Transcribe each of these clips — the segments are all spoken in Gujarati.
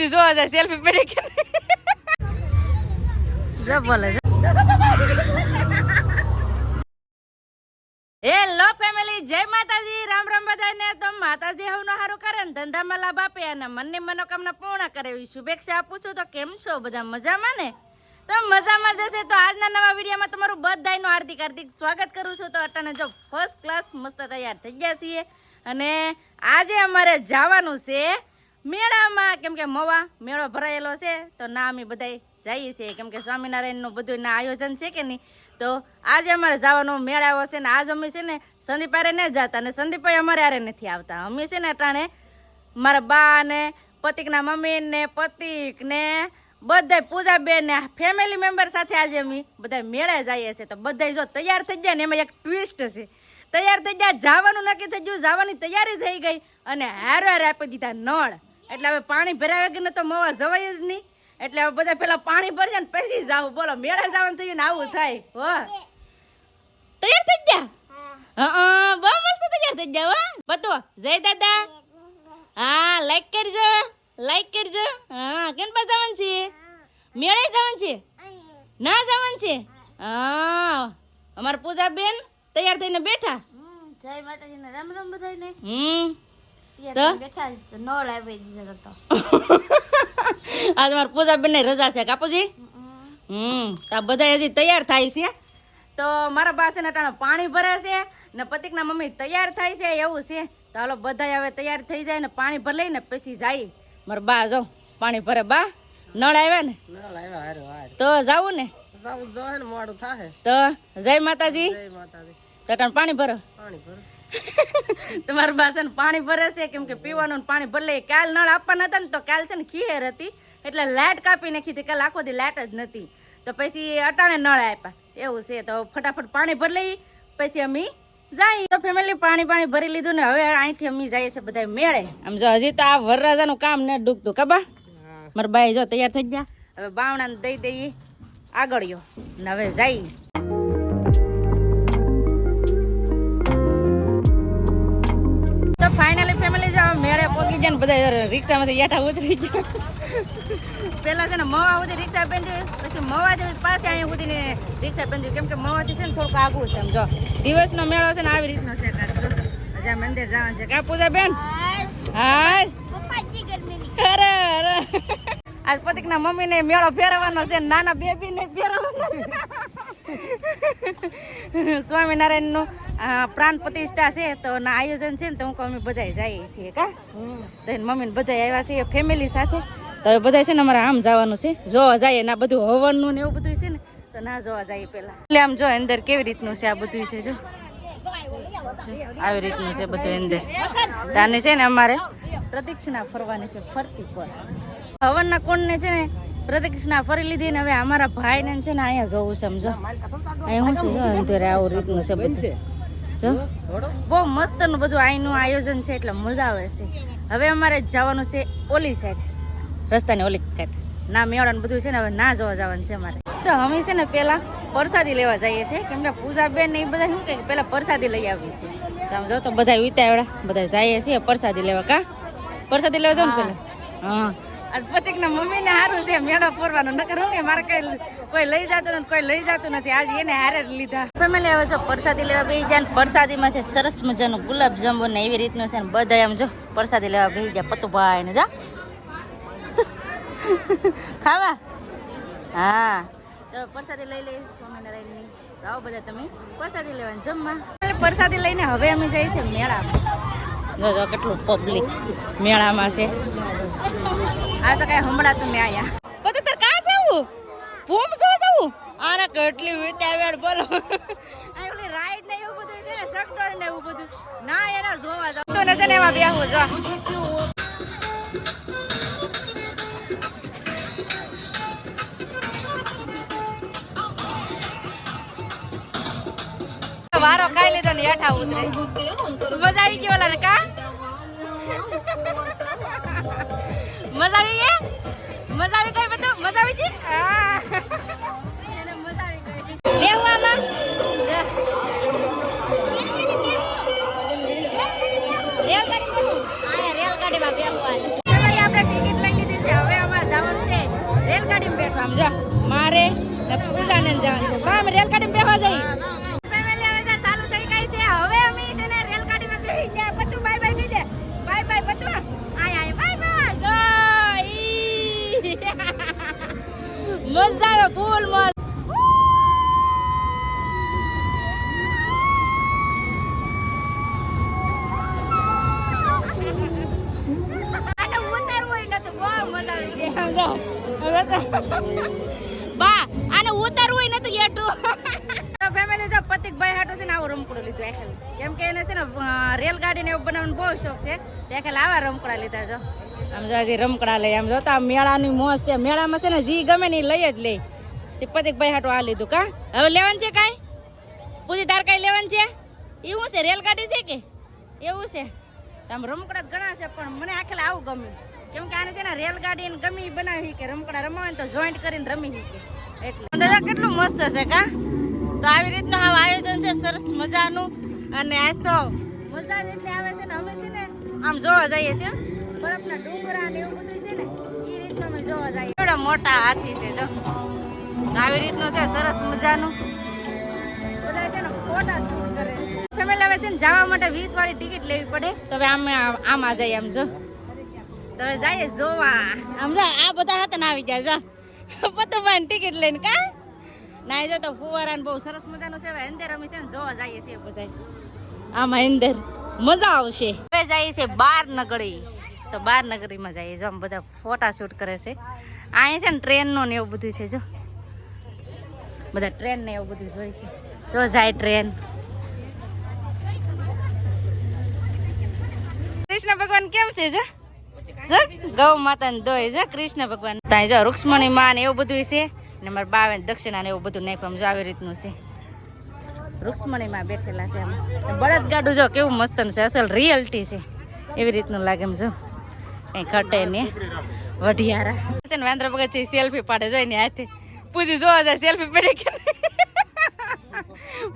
બાપુજી જોવા જાય સેલ્ફી પડી કે જો બોલે હેલો ફેમિલી જય માતાજી રામ રામ બધાને તો માતાજી હવનો હારો કરે ને ધંધામાં લાભ આપે અને મનની મનોકામના પૂર્ણ કરે એવી શુભેચ્છા આપું છું તો કેમ છો બધા મજામાં ને તો મજામાં જશે તો આજના નવા વિડીયોમાં તમારું બધાનું હાર્દિક હાર્દિક સ્વાગત કરું છું તો અટાને જો ફર્સ્ટ ક્લાસ મસ્ત તૈયાર થઈ ગયા છીએ અને આજે અમારે જવાનું છે મેળામાં કેમ કે મવા મેળો ભરાયેલો છે, તો ના અમે બધા જઈએ છીએ. કેમ કે સ્વામિનારાયણનું બધું ના આયોજન છે કે નહીં? તો આજે અમારે જવાનો મેળાવો છે ને આજ અમે છે ને સંદીપ આરે ન જતા ને સંદીપભાઈ અમારે આરે નથી આવતા. અમે છે ને અટાણે મારા બા ને, પતિકના મમ્મી ને, પતિક ને બધા પૂજાબેન ને ફેમિલી મેમ્બર સાથે આજે અમે બધા મેળા જઈએ છીએ. તો બધા જો તૈયાર થઈ જાય ને, એમાં એક ટ્વિસ્ટ છે. તૈયાર થઈ ગયા, જવાનું નક્કી થઈ ગયું, જવાની તૈયારી થઈ ગઈ અને હારો હાર આપી દીધા નળ. એટલે હવે પાણી ભરાયા વગર તો મવા જવાય જ નહીં. એટલે હવે બધા પેલા પાણી ભરશે ને પછી જાવ બોલો મેળે જવાનું થયું ને આવું થાય. હો. તૈયાર થઈ ગયા? હા. બહુ મસ્ત તૈયાર થઈ ગયા હો પતો જય દાદા. હા લાઈક કરજો લાઈક કરજો. હા કેમ પા જવાનું છે? મેળે જવાનું છે? ના જવાનું છે? હા. અમાર પૂજા બેન તૈયાર થઈને બેઠા? જય માતાજીને રામ રામ બધાને હમ. આજ મારા પૂજા બેન રજા છે કાપુજી? હમ. આ બધા હજી તૈયાર થાય છે. તો મારા પાસે અટાણે પાણી ભરે છે ને પતિકના મમ્મી તૈયાર થાય છે એવું છે. તો હાલો બધા હવે તૈયાર થઈ જાય ને પાણી ભરી લઈને પછી જાય. મારા બા જો પાણી ભરે. બા નળ આવ્યા ને? તો જાવું ને? તો જય માતાજી. તો અટાણે પાણી ભરો. તમારા બાસન પાણી ભરે છે કેમ કે પીવાનું પાણી ભરલે કાલ નળ આપવાના હતા ને તો કાલ છે ને ખીહેર હતી. એટલે લાઇટ કાપી નાખી હતી કાલ આખો દી લાઇટ જ નથી તો પછી અટાણે નળ આપ્યા. એવું છે તો ફટાફટ પાણી ભરી લઈ પછી અમે જાય. તો ફેમિલી પાણી પાણી ભરી લીધું ને હવે અહીંથી અમે જઈએ છે બધા મેળે. આમ જો હજી તો આ વરરાજાનું કામ ને ડૂબતું ખબર? મારા બાઈ જો તૈયાર થઈ ગયા. હવે બાવણાને દઈ દઈએ. આગળ્યો ને હવે જઈએ મેળે ગયા ને બધા રિક્ષામાંથી યાઠા ઉતરી ગયા. પેલા છે ને મવા સુધી રિક્ષા બેંધ્યું પછી મવા જ પાસે અહીંયા સુધીને રિક્ષા બેંધ્યું. કેમ કે મવાથી છે ને થોડુંક આગું છે સમજો. દિવસનો મેળો છે ને આવી રીતનો છે મંદિર જવાનું છે. કા પૂજા બેન? હા પપ્પાજી ગરમીની અરે અરે. આજ પતિકના મમ્મીને મેળો ફેરવવાનો છે નાના બેબીને ફેરવવાનો છે. સ્વામિનારાયણનું આ, પ્રાણ પ્રતિષ્ઠા છે તો ના આયોજન છે ને તો હું કહું અમે બધા જઈએ છીએ કા? તો એની મમ્મીને બધા આવ્યા છીએ ફેમિલી સાથે. તો હવે બધા છે ને અમારે આમ જવાનું છે. જોવા જઈએ ને બધું હવનનું ને એવું બધું છે ને તો ના જોવા જઈએ પેલા એટલે આમ જો અંદર કેવી રીતનું છે આ બધું છે જો. આવી રીતનું છે બધું અંદર. તાને છે ને અમારે પ્રદક્ષિણા ફરવાની છે ફરતી પર. હવનના કુંડને છે ને પ્રદક્ષિણા ફરી લીધી ને હવે અમારા ભાઈને છે ને અહીંયા જોવું છે સમજો અહીંયા શું છે જો અંદર આવું રીતનું છે બધું. જો. બહુ મસ્તનું બધું અહીંનું આયોજન છે એટલે મજા આવે છે. હવે અમારે જવાનું છે ઓલી સાઈડ રસ્તાની ઓલી સાઈડ ના મેળાનું બધું છે ને હવે ના જોવા જવાનું છે અમારે. તો અમે છે ને પેલા પ્રસાદી લેવા જઈએ છીએ. કેમ કે પૂજા બેન ને એ બધા શું કે પેલા પ્રસાદી લઈ આવીએ છીએ. તો આમ જો તો બધા ઉતાવળા બધા જઈએ છીએ પ્રસાદી લેવા કા? પ્રસાદી લેવા જાવ ને પેલા? હા. આજ પતિકના મમ્મીને સારું છે મેળો ફોરવાનો. નકર હું કે મારે કઈ કોઈ લઈ જતું નથી કોઈ લઈ જતું નથી. આજે એને હારે લીધા. ફેમિલી હવે જો પ્રસાદી લેવા બેસી ગયા ને પ્રસાદીમાં છે સરસ મજાનું ગુલાબ જાંબુ ને એવી રીતનું છે ને બધા એમ જો પ્રસાદી લેવા બેસી ગયા. પતુભાઈ ને જા. ખાવા? હા. તો પ્રસાદી લઈ લઈ સ્વામિનારાયણની. આવો બધા તમે. પ્રસાદી લેવાની જમવા. પ્રસાદી લઈને હવે અમે જઈએ છીએ મેળામાં. જો જો કેટલું પબ્લિક મેળામાં છે. આ તો કઈ સંભળાતું મેં આયા પછી તાર કા જવું? ભૂમ જો જવું? આને કેટલી વિટાવેડ બોલો. આ ઓલી રાઈડ ને એવું બધું છે ને સકડોળ ને એવું બધું. ના એના જોવા જાવ. તો ને છે ને એમાં બેહવું જો. વારો ખાઈ લીધો ને હેઠા ઉતરે. મજા આવી ગઈ ઓલા કા? મજા આવી ગઈ મજા આવી ગઈ બધું? મજા આવી ગઈ? હા. મજા આવી ગઈ બેહું આમાં રેલગાડીમાં. આપણે ટિકિટ લઈ લીધી છે. હવે તો આમ જો મારે પૂજાને જવાનું છે. બા અમે રેલગાડી બેહવા જઈએ. બા આને ઉતારવું ય નતું એટલું ફેમિલી જો પતિકભાઈ હાટું છે ને આવું રમકડું લીધું કેમ કે એને છે ને રેલગાડી ને એવું બનાવવાનો બહુ શોખ છે. તે આખેલ આવા રમકડા લીધા જો. આમ જો હજી રમકડા લઈ આમ જોતા મેળાની મોજ છે. મેળામાં છે ને જી ગમે ને લઈ જ લે. તે પતિકભાઈ હાટું આ લીધું કા? હવે લેવાનું છે કાંઈ? પૂછી તાર કાંઈ લેવાનું છે? એવું છે રેલગાડી છે કે? એવું છે. આમ રમકડા ઘણા છે પણ મને આખેલા આવું ગમ્યું. કેમ કે આને છે ને રેલગાડી ને ગમી બનાવી કે રમકડા રમાવે તો જોઈન્ટ કરીને રમી શકે એટલે. દાદા કેટલું મસ્ત છે કા? તો આવી રીતનું હવે આયોજન છે સરસ મજાનું. અને આજ તો મજા એટલે આવે છે ને અમે છે ને આમ જોવા જઈએ છીએ. બરફના ડુંગરા ને એવું બધું છે ને એ રીતનું અમે જોવા જઈએ એવડા મોટા હાથી છે જો. આવી રીતનું છે સરસ મજાનું. બધા છે ને ફોટા શૂટ કરે છે. ફેમિલી હવે છે ને જવા માટે વીસ વાળી ટિકિટ લેવી પડે. તો હવે આમ આમાં જઈએ આમ જો. તો જઈએ જોવા. હમણાં આ બધા હતા ને આવી ગયા જો. પતુભાઈ ટિકિટ લઈને કા? ના જો તો ફુવારા ને બહુ સરસ મજાનું છે અંદર અમે છે ને જોવા જઈએ છીએ બધા આમાં અંદર મજા આવશે. હવે જઈએ છે બાર નગરી તો બાર નગરીમાં જઈએ જો આમ બધા ફોટા શૂટ કરે છે. અહીંયા છે ને ટ્રેનનું ને એવું બધું છે જો. બધા ટ્રેન ને એવું બધું જોઈ છે. જો જાય ટ્રેન કૃષ્ણ ભગવાન કેમ છે જો? ગૌ માતા ને દોય છે, કૃષ્ણ ભગવાન. ત્યાં જો રૂક્ષ્મણી માં ને એવું બધું છે. ને મારા બાવે દક્ષિણા ને એવું બધું નાખ્યું. જો આવી રીતનું છે. રૂક્ષ્મણી માં બેઠેલા છે આમ. બળદ ગાડું જો કેવું મસ્ત છે. અસલ રિયલ્ટી છે. એવી રીતનું લાગે એમ જો. કઈ ઘટે ને. વઢિયારા. છે ને વેન્દ્ર ભગત સેલ્ફી પાડે જોઈને હાથે. પૂછી જોવા જાય સેલ્ફી પડી કે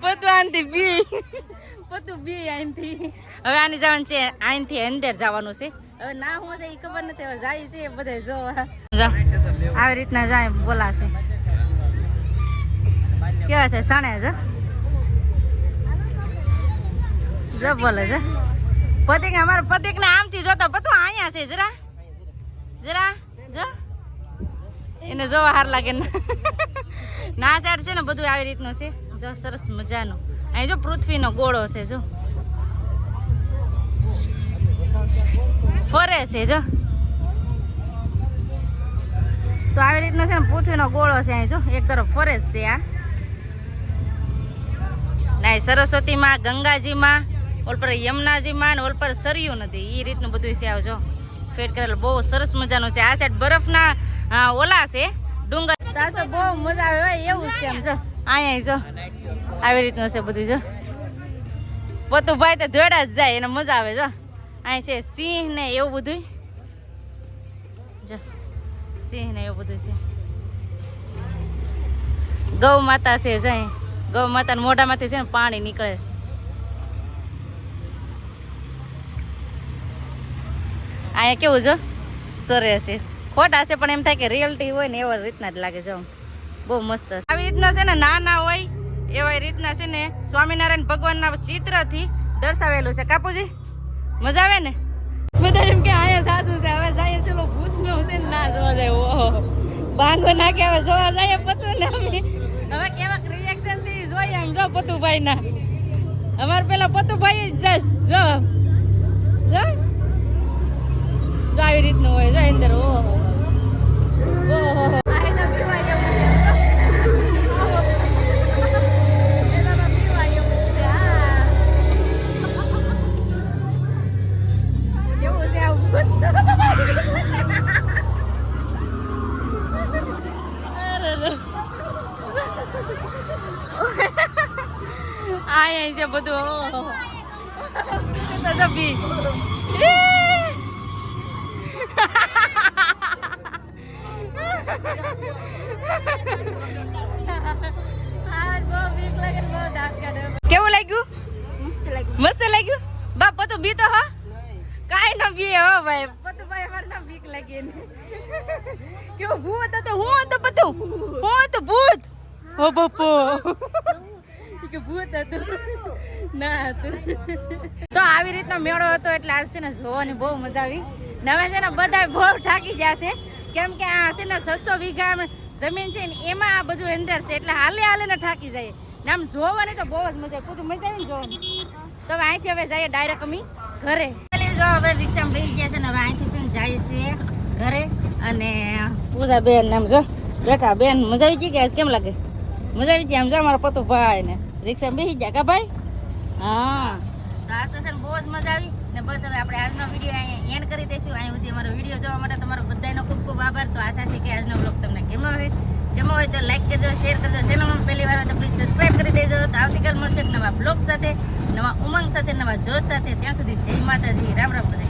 પતું આનથી બી. પતું બી અહીંથી હવે આની જવાનું છે. અહીંથી અંદર જવાનું છે. હવે ના હું છે એ ખબર નથી, હવે જાય છે બધે જો. આવી રીતના જાય બોલાશે. કેવા છે સણે છે? જો બોલે છે. પતિક અમારા પતિક ને આમથી જોતો પતો અહીંયા છે, જરા. જરા, જો. એને જોવા હાર લાગે ને. ના સાર છે ને, બધું આવી રીતનું છે. જો, સરસ મજાનું. અહીં જો પૃથ્વીનો ગોળો છે, જો. ફરે છે જો. તો આવી રીતનો છે ને પૃથ્વીનો ગોળો છે અહીં જો. એક તરફ ફરે જ છે આ. ના સરસ્વતીમાં ગંગાજીમાં ઓલ પર યમુનાજીમાં ને ઓલ પર સરયું નથી એ રીતનું બધું છે આવજો ફેટ કરેલું. બહુ સરસ મજાનું છે. આ સાઈડ બરફના ઓલા છે. ડુંગર. ત્યાં તો બહુ મજા આવે હોય એવું છે એમ જો. અહીંયા જો. આવી રીતનું છે બધું જો. પતુભાઈ તો દોડા જ જાય એને મજા આવે જો. અહીં છે સિંહ ને એવું બધું સિંહ ને એવું બધું છે. ગૌ માતા છે જો અહીં. ગૌ માતાના મોઢામાંથી છે ને પાણી નીકળે છે. અહીંયા કેવું જો? સરે છે. ખોટા છે, પણ એમ થાય કે રિયલિટી હોય ને એવા રીતના જ લાગે જો. બહુ મસ્ત. આવી રીતના છે ને નાના હોય, એવા રીતના છે ને સ્વામિનારાયણ ભગવાનના ચિત્રથી દર્શાવેલું છે. કાપુજી? મજા આવે ને? બધા એમ કે અહીંયા સાસુ છે, હવે જાય ચલો ભૂતનો છે ને, ના જોવા જાય. ઓહો. બાંગો નાખે હવે જોવા જાય પતું ને અમે. હવે કેવા રિએક્શન છે જોઈએ આમ જો પતુભાઈ ના અમારે પેલા પતુભાઈ જ જશ જો. જો આવી રીતનું હોય, જો અંદર, ઓહો. આયા છે બધું બી. કેવું લાગ્યું? મસ્ત લાગ્યું. મસ્ત લાગ્યું? બાપ પતો બી તો હા. કાઈ ન બી હો ભાઈ. પતો ભાઈ અમાર ના બીક લાગી એને. કેવો ભૂત હતો હું હતો બધું? હું તો ભૂત? હો. બપ્પો કે ભૂત હતું. ના હતું. તો આવી રીતનો મેળો હતો એટલે આજ છે ને જોવાની બહુ મજા આવી. ને છે ને બધા બહુ ઠાકી જશે કેમ કે આ છે ને છસો વીઘા જમીન છે ને એમાં આ બધું અંદર છે એટલે હાલે હાલે ને થાકી જાય. ને આમ જોવાની તો બહુ જ મજા આવે. પૂરું મજા આવી ને જોવાની? તો હવે અહીંથી હવે જઈએ ડાયરેક્ટ અમે ઘરે. જો હવે રિક્ષામાં બેસી ગયા છે ને હવે અહીંથી છે ને જાય છે ઘરે. અને પૂજા બેન આમ જો બેઠા બેન મજા આવી ગઈ કે કેમ લાગે? મજા આવી ગઈ આમ જો અમારા પતુ ભાઈ ને રિક્ષામાં બેસી ગયા કા ભાઈ? હા. તો છે ને બહુ મજા આવી. ને બસ હવે આપણે આજનો વીડિયો અહીંયા એન્ડ કરી દઈશું. અહીં સુધી અમારો વીડિયો જોવા માટે તમારો બધાનો ખૂબ ખૂબ આભાર. તો આશા છે કે આજનો બ્લોગ તમને ગમ્યો હોય. ગમ્યો હોય તો લાઈક કરજો શેર કરજો. ચેનલમાં પહેલી વાર હોય કરી દેજો. તો આવતીકાલ મળશે નવા બ્લોગ સાથે, નવા ઉમંગ સાથે, નવા જોશ સાથે. ત્યાં સુધી જય માતાજી. રામ રામ